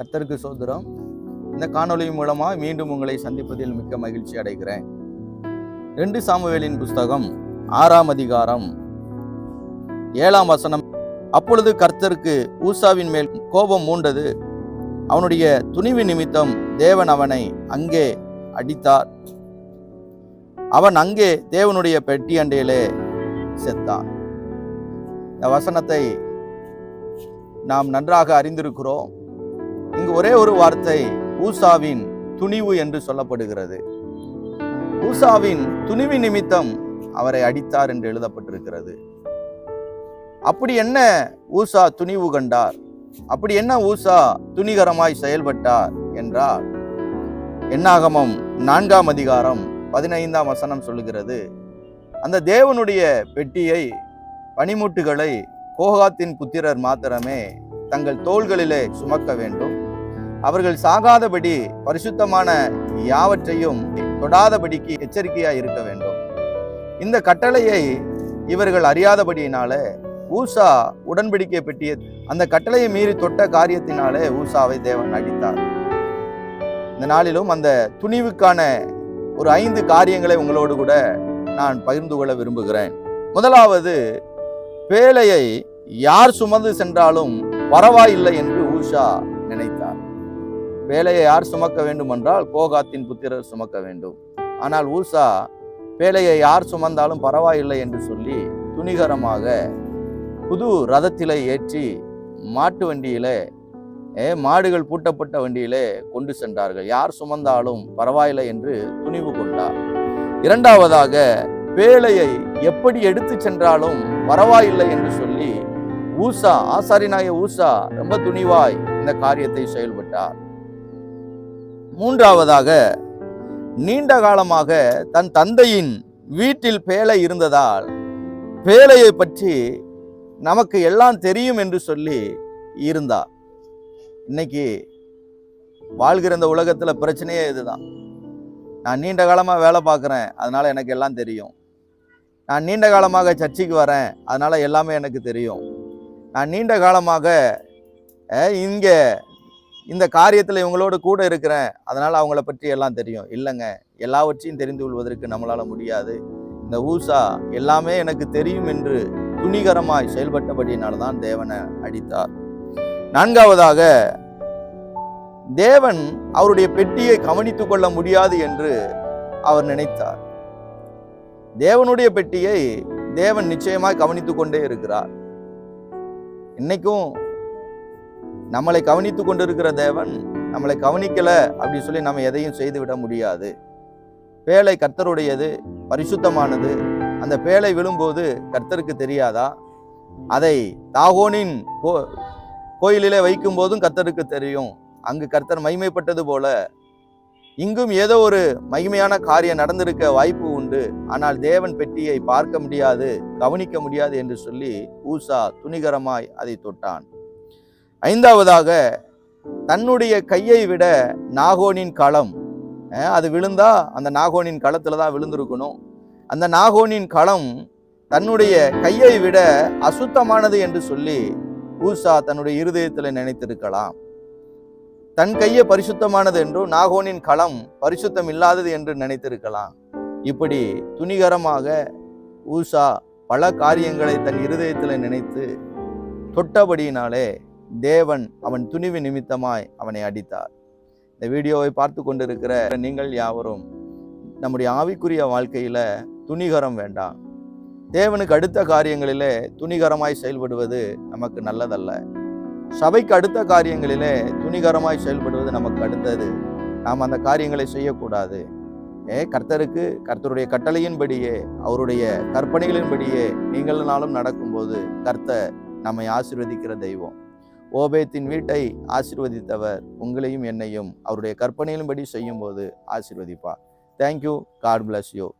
கர்த்தருக்கு சோதரம். இந்த காணொளி மூலமாக மீண்டும் உங்களை சந்திப்பதில் மிக்க மகிழ்ச்சி அடைகிறேன். ரெண்டு சாமுவேலின் புஸ்தகம் ஆறாம் அதிகாரம் ஏழாம் வசனம். அப்பொழுது கர்த்தருக்கு ஊசாவின் மேல் கோபம் மூண்டது. அவனுடைய துணிவு நிமித்தம் தேவன் அவனை அங்கே அடித்தார். அவன் அங்கே தேவனுடைய பெட்டி அண்டையிலே செத்தான். இந்த வசனத்தை நாம் நன்றாக அறிந்திருக்கிறோம். இங்கு ஒரே ஒரு வார்த்தை ஊசாவின் துணிவு என்று சொல்லப்படுகிறது. ஊசாவின் துணிவு நிமித்தம் அவரை அடித்தார் என்று எழுதப்பட்டிருக்கிறது. அப்படி என்ன ஊசா துணிவு கண்டார்? அப்படி என்ன ஊசா துணிகரமாய் செயல்பட்டார் என்றால் என்னாகமம் நான்காம் அதிகாரம் பதினைந்தாம் வசனம் சொல்லுகிறது அந்த தேவனுடைய பெட்டியை பனிமுட்டுகளை கோகாத்தின் புத்திரர் மாத்திரமே தங்கள் தோள்களிலே சுமக்க வேண்டும். அவர்கள் சாகாதபடி பரிசுத்தமான யாவற்றையும் தொடாதபடிக்கு எச்சரிக்கையா இருக்க வேண்டும். இந்த கட்டளையை இவர்கள் அறியாதபடியினால ஊசா உடன்படிக்கை பெட்டிய அந்த கட்டளையை மீறி தொட்ட காரியத்தினாலே ஊசாவை தேவன் அடித்தார். இந்த நாளிலும் அந்த துணிவுக்கான ஒரு ஐந்து காரியங்களை உங்களோடு கூட நான் பகிர்ந்து கொள்ள விரும்புகிறேன். முதலாவது பேழையை யார் சுமந்து சென்றாலும் பரவாயில்லை என்று ஊஷா வேலையை யார் சுமக்க வேண்டும் என்றால் கோகாத்தின் புத்திரர் சுமக்க வேண்டும். ஆனால் ஊஷா பேழையை யார் சுமந்தாலும் பரவாயில்லை என்று சொல்லி துணிகரமாக புது ரதத்திலே ஏற்றி மாட்டு வண்டியிலே ஏ, மாடுகள் பூட்டப்பட்ட வண்டியிலே கொண்டு சென்றார்கள். யார் சுமந்தாலும் பரவாயில்லை என்று துணிவு கொண்டார். இரண்டாவதாக பேழையை எப்படி எடுத்து சென்றாலும் பரவாயில்லை என்று சொல்லி ஊசா ஆசாரினாய ஊசா ரொம்ப துணிவாய் இந்த காரியத்தை செயல்பட்டார். மூன்றாவதாக நீண்ட காலமாக தன் தந்தையின் வீட்டில் பேழை இருந்ததால் பேழையை பற்றி நமக்கு எல்லாம் தெரியும் என்று சொல்லி இருந்தார். இன்னைக்கு வாழ்கிற இந்த உலகத்தில் பிரச்சனையே இதுதான். நான் நீண்ட காலமாக வேலை பார்க்குறேன் அதனால் எனக்கு எல்லாம் தெரியும். நான் நீண்ட காலமாக சர்ச்சைக்கு வரேன் அதனால் எல்லாமே எனக்கு தெரியும். நான் நீண்ட காலமாக இங்கே இந்த காரியத்தில் இவங்களோடு கூட இருக்கிறேன். அதனால் அவங்கள பற்றி எல்லாம் தெரியும். இல்லைங்க எல்லாவற்றையும் தெரிந்து கொள்வதற்கு நம்மளால் முடியாது. இந்த ஊசா எல்லாமே எனக்கு தெரியும் என்று துணிகரமாய் செயல்பட்டபடியினால் தான் தேவனை அடித்தார். நான்காவதாக தேவன் அவருடைய பெட்டியை கவனித்து கொள்ள முடியாது என்று அவர் நினைத்தார். தேவனுடைய பெட்டியை தேவன் நிச்சயமாய் கவனித்து கொண்டே இருக்கிறார். இன்னைக்கும் நம்மளை கவனித்து கொண்டிருக்கிற தேவன் நம்மளை கவனிக்கலை அப்படின்னு சொல்லி நம்ம எதையும் செய்து விட முடியாது. பேழை கர்த்தருடையது பரிசுத்தமானது. அந்த பேழை விழும்போது கர்த்தருக்கு தெரியாதா? அதை தாகோனின் கோ கோயிலிலே வைக்கும் போதும் கர்த்தருக்கு தெரியும். அங்கு கர்த்தர் மகிமைப்பட்டது போல. இங்கும் ஏதோ ஒரு மகிமையான காரியம் நடந்திருக்க வாய்ப்பு உண்டு. ஆனால் தேவன் பெட்டியை பார்க்க முடியாது கவனிக்க முடியாது என்று சொல்லி ஊசா துணிகரமாய் அதை தொட்டான். ஐந்தாவதாக தன்னுடைய கையை விட நாகோனின் களம் அது விழுந்தா அந்த நாகோனின் களத்தில் தான் விழுந்திருக்கணும். அந்த நாகோனின் களம் தன்னுடைய கையை விட அசுத்தமானது என்று சொல்லி ஊசா தன்னுடைய இருதயத்தில் நினைத்திருக்கலாம். தன் கையை பரிசுத்தமானது என்றும் நாகோனின் களம் பரிசுத்தம் இல்லாதது என்று நினைத்திருக்கலாம். இப்படி துணிகரமாக ஊசா பல காரியங்களை தன் இருதயத்தில் நினைத்து தொட்டபடியினாலே தேவன் அவன் துணிவு நிமித்தமாய் அவனை அடித்தார். இந்த வீடியோவை பார்த்து கொண்டிருக்கிற நீங்கள் யாவரும் நம்முடைய ஆவிக்குரிய வாழ்க்கையில் துணிகரம் வேண்டாம். தேவனுக்கு அடுத்த காரியங்களிலே துணிகரமாய் செயல்படுவது நமக்கு நல்லதல்ல. சபைக்கு அடுத்த காரியங்களிலே துணிகரமாய் செயல்படுவது நமக்கு அடுத்தது. நாம் அந்த காரியங்களை செய்யக்கூடாது. ஏ கர்த்தருக்கு கர்த்தருடைய கட்டளையின்படியே அவருடைய கற்பனைகளின்படியே நீங்கள் நாளும் நடக்கும்போது கர்த்தர் நம்மை ஆசிர்வதிக்கிற தெய்வம். ஓபேத்தின் வீட்டை ஆசிர்வதித்தவர் உங்களையும் என்னையும். அவருடைய கற்பனையிலும்படி செய்யும்போது ஆசிர்வதிப்பார். Thank you God bless you